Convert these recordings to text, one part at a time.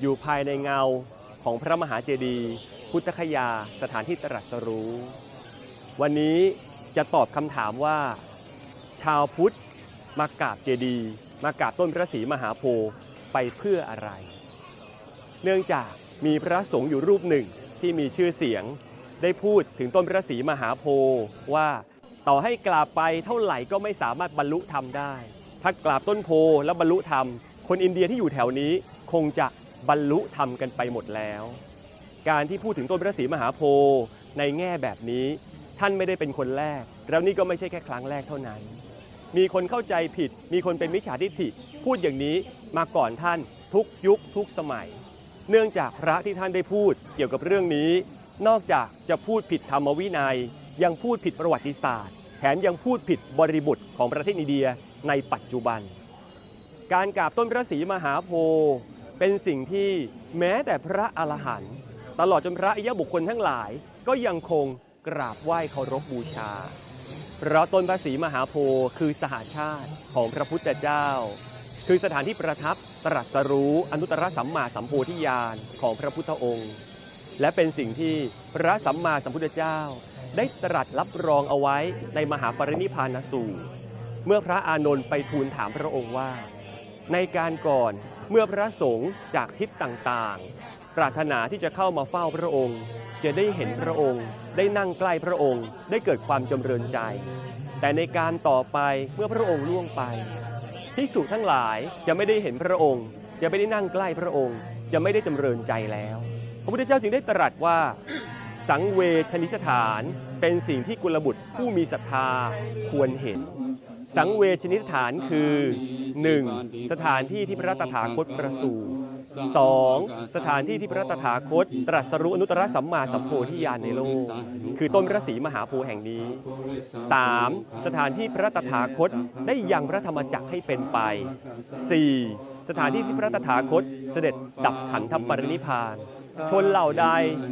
อยู่ภายในเงาของพระมหาเจดีย์พุทธคยาสถานที่ตรัสรู้ วันนี้จะตอบคำถามว่า ชาวพุทธมากราบเจดีย์มากราบต้นพระศรีมหาโพธิ์ไปเพื่ออะไร เนื่องจากมีพระสงฆ์อยู่รูปหนึ่งที่มีชื่อเสียงได้พูดถึงต้นพระศรีมหาโพธิ์ว่าต่อให้กราบไปเท่าไหร่ก็ไม่สามารถบรรลุธรรมได้ ถ้ากราบต้นโพธิ์แล้วบรรลุธรรม คนอินเดียที่อยู่แถวนี้คงจะ บรรลุธรรมกันไปหมดแล้ว การที่พูดถึงต้นพระศรีมหาโพธิ์ในแง่แบบนี้ท่านไม่ได้เป็นคนแรก แล้วนี่ก็ไม่ใช่แค่ครั้งแรกเท่านั้น มีคนเข้าใจผิด มีคนเป็นมิจฉาทิฏฐิ พูดอย่างนี้มาก่อนท่านทุกยุคทุกสมัย เนื่องจากพระที่ท่านได้พูดเกี่ยวกับเรื่องนี้ นอกจากจะพูดผิดธรรมวินัย ยังพูดผิดประวัติศาสตร์ แถมยังพูดผิดบริบทของประเทศอินเดียในปัจจุบัน การกราบต้นพระศรีมหาโพธิ์ เป็นสิ่งที่แม้แต่พระอรหันต์ตลอดจนพระอิยบุคคลทั้งหลาย ก็ยังคงกราบไหว้เคารพบูชา เพราะต้นพระศรีมหาโพธิ์คือสหาชาติของพระพุทธเจ้า คือสถานที่ประทับตรัสรู้อนุตตรสัมมาสัมโพธิญาณของพระพุทธองค์ และเป็นสิ่งที่พระสัมมาสัมพุทธเจ้า ได้ตรัสรับรองเอาไว้ในมหาปรินิพพานสูตรเมื่อพระอานนท์ไปทูลถามพระองค์ว่า ในการก่อน เมื่อพระสงฆ์จากทิศต่างๆ ปรารถนาที่จะเข้ามาเฝ้าพระองค์ จะได้เห็นพระองค์ ได้นั่งใกล้พระองค์ ได้เกิดความจำเริญใจ แต่ในการต่อไปเมื่อพระองค์ล่วงไปภิกษุทั้งหลายจะไม่ได้เห็นพระองค์ จะไม่ได้นั่งใกล้พระองค์ จะไม่ได้จำเริญใจแล้ว พระพุทธเจ้าจึงได้ตรัสว่า สังเวชนิสถานเป็นสิ่งที่กุลบุตรผู้มีศรัทธาควรเห็น สังเวชนิสถานคือ 1. สถานที่ที่พระตถาคตประสูติ 2. สถานที่ที่พระตถาคต ตรัสรู้อนุตตรสัมมาสัมโพธิญาณในโลก คือต้นพระศรีมหาโพธิ์แห่งนี้ 3. สถานที่พระตถาคตได้ยังพระธรรมจักรให้เป็นไป 4. สถานที่ที่พระตถาคตเสด็จดับขันธปรินิพานชนเหล่าใด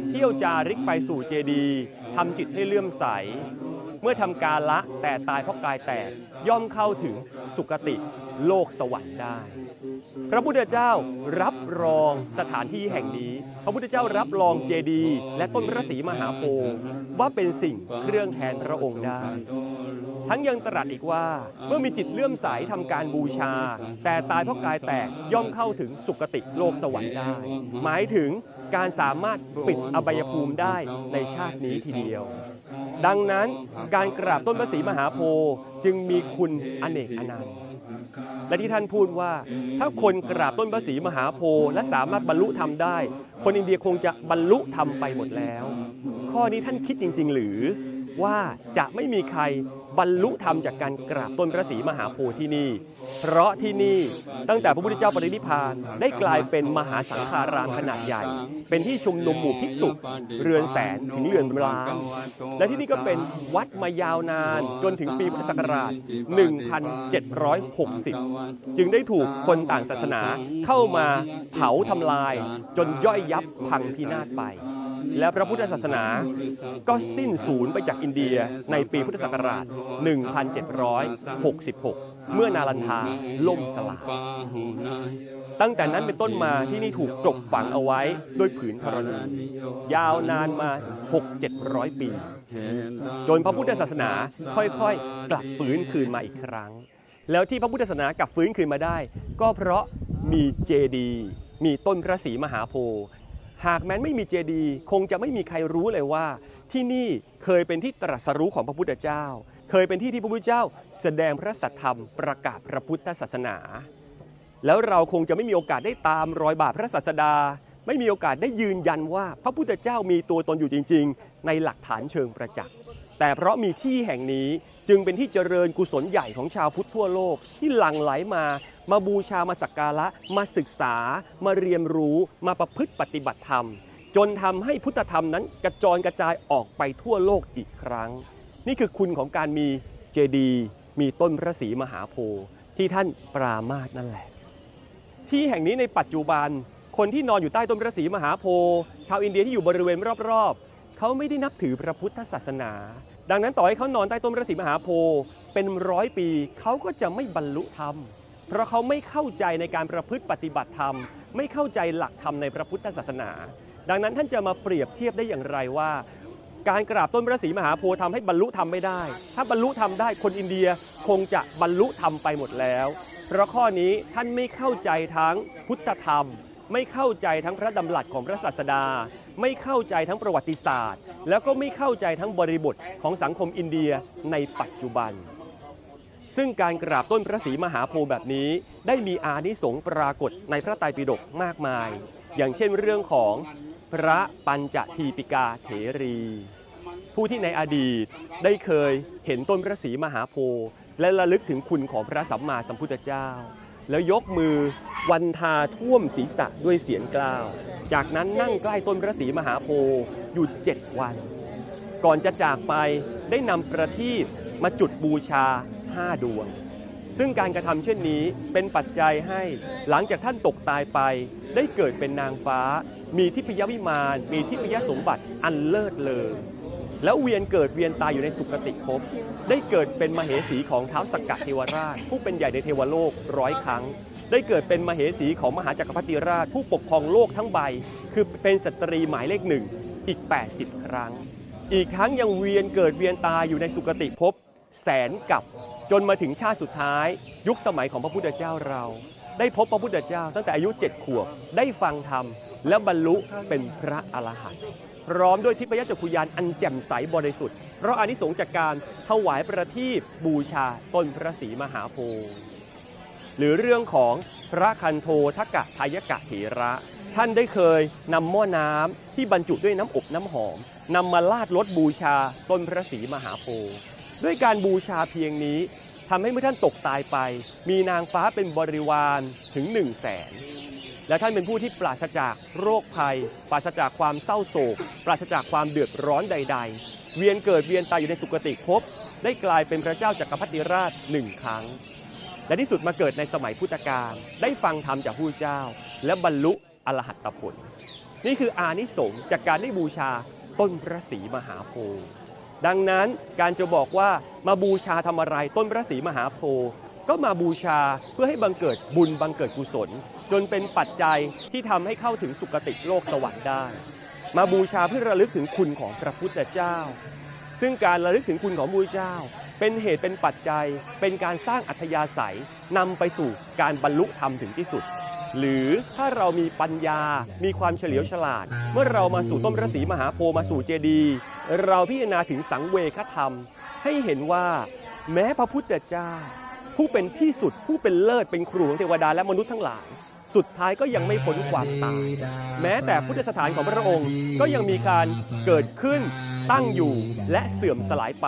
เที่ยวจาริกไปสู่เจดีทำจิตให้เลื่อมใส มื่อทำการละแต่ตายเพราะกายแตกย่อมเข้าถึงสุคติโลกสวรรค์ได้ พระพุทธเจ้ารับรองสถานที่แห่งนี้ พระพุทธเจ้ารับรองเจดีย์และต้นพระศรีมหาโพธิ์ว่าเป็นสิ่งเครื่องแทนพระองค์ได้ ทั้งยังตรัสอีกว่าเมื่อมีจิตเลื่อมใสทำการบูชา แต่ตายเพราะกายแตกย่อมเข้าถึงสุคติโลกสวรรค์ได้ หมายถึง การสามารถปิดอบายภูมิได้ในชาตินี้ทีเดียว ดังนั้นการกราบต้นพระศรีมหาโพธิ์จึงมีคุณอเนกอนันต์และที่ท่านพูดว่า ถ้าคนกราบต้นพระศรีมหาโพธิ์และสามารถบรรลุธรรมได้ คนอินเดียคงจะบรรลุธรรมไปหมดแล้ว ข้อนี้ท่านคิดจริง ๆ หรือ ว่าจะไม่มีใครบรรลุธรรมจากการกราบต้นพระศรีมหาโพธิ์ที่นี่ เพราะที่นี่ตั้งแต่พระพุทธเจ้าปรินิพานได้กลายเป็นมหาสังฆารามขนาดใหญ่ เป็นที่ชุมนุมหมู่ภิกษุเรือนแสนถึงเรือนล้านและที่นี่ก็เป็นวัดมายาวนานจนถึงปีพุทธศักราช 1760 จึงได้ถูกคนต่างศาสนาเข้ามาเผาทำลายจนย่อยยับพังพินาศไป และพระพุทธศาสนาก็สิ้นสูญไปจากอินเดียในปีพุทธศักราช 1766 เมื่อนาลันทาล่มสลายตั้งแต่นั้นเป็นต้นมาที่นี่ถูกกลบฝังเอาไว้ด้วยผืนธรณียาวนานมา 6-700 ปี จนพระพุทธศาสนาค่อยๆ กลับฟื้นคืนมาอีกครั้ง แล้วที่พระพุทธศาสนากลับฟื้นคืนมาได้ ก็เพราะมีเจดี มีต้นพระศรีมหาโพธิ์ หากแม้นไม่มีเจดีย์คงจะไม่มีใครรู้เลยว่า ที่นี่เคยเป็นที่ตรัสรู้ของพระพุทธเจ้า เคยเป็นที่ที่พระพุทธเจ้า แสดงพระสัทธรรมประกาศพระพุทธศาสนา แล้วเราคงจะไม่มีโอกาสได้ตามรอยบาทพระศาสดา ไม่มีโอกาสได้ยืนยันว่าพระพุทธเจ้ามีตัวตนอยู่จริง ๆ ในหลักฐานเชิงประจักษ์ แต่เพราะมีที่แห่งนี้จึงเป็นที่เจริญกุศลใหญ่ของชาวพุทธทั่วโลกที่หลั่งไหลมา มาบูชามาสักการะ มาศึกษา มาเรียนรู้มาประพฤติปฏิบัติธรรม จนทำให้พุทธธรรมนั้นกระจรกระจายออกไปทั่วโลกอีกครั้ง นี่คือคุณของการมีเจดีย์มีต้นพระศรีมหาโพธิ์ที่ท่านปรามาสนั่นแหละ ที่แห่งนี้ในปัจจุบันคนที่นอนอยู่ใต้ต้นพระศรีมหาโพธิ์ชาวอินเดียที่อยู่บริเวณรอบๆ เขาไม่ได้นับถือพระพุทธศาสนา ดังนั้นต่อให้เขานอนใต้ต้นพระศรีมหาโพธิ์เป็นร้อยปีเขาก็จะไม่บรรลุธรรม เพราะเขาไม่เข้าใจในการประพฤติปฏิบัติธรรม ไม่เข้าใจหลักธรรมในพระพุทธศาสนา ดังนั้นท่านจะมาเปรียบเทียบได้อย่างไรว่า การกราบต้นพระศรีมหาโพธิ์ทำให้บรรลุธรรมไม่ได้ ถ้าบรรลุธรรมได้คนอินเดียคงจะบรรลุธรรมไปหมดแล้ว เพราะข้อนี้ท่านไม่เข้าใจทั้งพุทธธรรม ไม่เข้าใจทั้งพระดำรัสของพระศาสดา ไม่เข้าใจทั้งประวัติศาสตร์ แล้วก็ไม่เข้าใจทั้งบริบทของสังคมอินเดียในปัจจุบัน ซึ่งการกราบต้นพระศรีมหาโพธิ์แบบนี้ ได้มีอานิสงส์ปรากฏในพระไตรปิฎกมากมาย อย่างเช่นเรื่องของพระปัญจทีปิกาเถรี ผู้ที่ในอดีตได้เคยเห็นต้นพระศรีมหาโพธิ์และระลึกถึงคุณของพระสัมมาสัมพุทธเจ้า แล้วยกมือวันทาท่วมศีรษะด้วยเสียงกล้าว จากนั้นนั่งใกล้ต้นพระศรีมหาโพธิ์อยู่เจ็ดวัน ก่อนจะจากไปได้นำประทีปมาจุดบูชาห้าดวง ซึ่งการกระทำเช่นนี้เป็นปัจจัยให้หลังจากท่านตกตายไป ได้เกิดเป็นนางฟ้า มีทิพยวิมาน มีทิพยสมบัติอันเลิศเลอ แล้วเวียนเกิดเวียนตายอยู่ในสุคติภพได้เกิดเป็นมเหสีของเท้าสกกะเทวราช ผู้เป็นใหญ่ในเทวโลกร้อยครั้ง ได้เกิดเป็นมเหสีของมหาจักรพรรดิราช ผู้ปกครองโลกทั้งใบ คือเป็นสตรีหมายเลขหนึ่งอีก 80 ครั้ง อีกทั้งยังเวียนเกิดเวียนตายอยู่ในสุคติภพแสนกับจนมาถึงชาติสุดท้าย ยุคสมัยของพระพุทธเจ้าเรา ได้พบพระพุทธเจ้าตั้งแต่อายุ7ขวบได้ฟังธรรมและบรรลุเป็นพระอรหันต์ พร้อมด้วยทิพยจักขุยานอันแจ่มใสบริสุทธิ์เพราะอานิสงส์จากการถวายประทีปบูชาต้นพระศรีมหาโพธิ์หรือเรื่องของพระคันโททกะทายกะเถระ ท่านได้เคยนำหม้อน้ำที่บรรจุด้วยน้ำอบน้ำหอมนำมาลาดรถบูชาต้นพระศรีมหาโพธิ์ด้วยการบูชาเพียงนี้ทำให้เมื่อท่านตกตายไป มีนางฟ้าเป็นบริวารถึง1นึ่งแสน และท่านเป็นผู้ที่ปราศจากโรคภัย ปราศจากความเศร้าโศก ปราศจากความเดือดร้อนใด ๆ เวียนเกิดเวียนตายอยู่ในสุคติภพได้กลายเป็นพระเจ้าจักรพรรดิราชหนึ่งครั้ง และที่สุดมาเกิดในสมัยพุทธกาลได้ฟังธรรมจากผู้เจ้า และบรรลุอรหัตผล นี่คืออานิสงส์จากการได้บูชาต้นพระศรีมหาโพธิ์ดังนั้นการจะบอกว่ามาบูชาทำอะไรต้นพระศรีมหาโพธิ์ก็มาบูชาเพื่อให้บังเกิดบุญบังเกิดกุศล จนเป็นปัจจัยที่ทำให้เข้าถึงสุคติโลกสวรรค์ได้ มาบูชาเพื่อระลึกถึงคุณของพระพุทธเจ้า ซึ่งการระลึกถึงคุณของพระพุทธเจ้า เป็นเหตุเป็นปัจจัย เป็นการสร้างอัธยาศัยนำไปสู่การบรรลุธรรมถึงที่สุด หรือถ้าเรามีปัญญา มีความเฉลียวฉลาด เมื่อเรามาสู่ต้นพระศรีมหาโพมาสู่เจดีย์เราพิจารณาถึงสังเวคธรรม ให้เห็นว่า แม้พระพุทธเจ้าผู้เป็นที่สุดผู้เป็นเลิศเป็นครูของเทวดาและมนุษย์ทั้งหลาย สุดท้ายก็ยังไม่พ้นความตาย แม้แต่พุทธสถานของพระองค์ก็ยังมีการเกิดขึ้นตั้งอยู่และเสื่อมสลายไป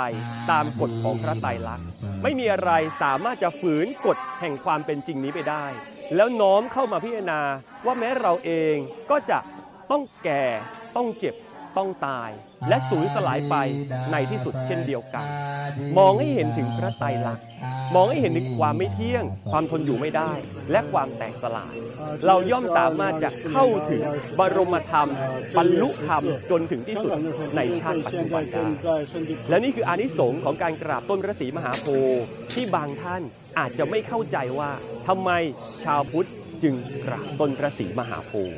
ตามกฎของพระไตรลักษณ์ ไม่มีอะไรสามารถจะฝืนกฎแห่งความเป็นจริงนี้ไปได้ แล้วน้อมเข้ามาพิจารณาว่าแม้เราเองก็จะต้องแก่ต้องเจ็บต้องตาย และสูญสลายไปในที่สุดเช่นเดียวกัน มองให้เห็นถึงพระไตรลักษณ์ มองให้เห็นถึงความไม่เที่ยง ความทนอยู่ไม่ได้ และความแตกสลาย เราย่อมสามารถจะเข้าถึงบรมธรรมบรรลุธรรมจนถึงที่สุดในชาติปัจจุบันได้และนี่คืออานิสงส์ของการกราบต้นพระศรีมหาโพธิ์ที่บางท่านอาจจะไม่เข้าใจว่าทำไมชาวพุทธจึงกราบต้นพระศรีมหาโพธิ์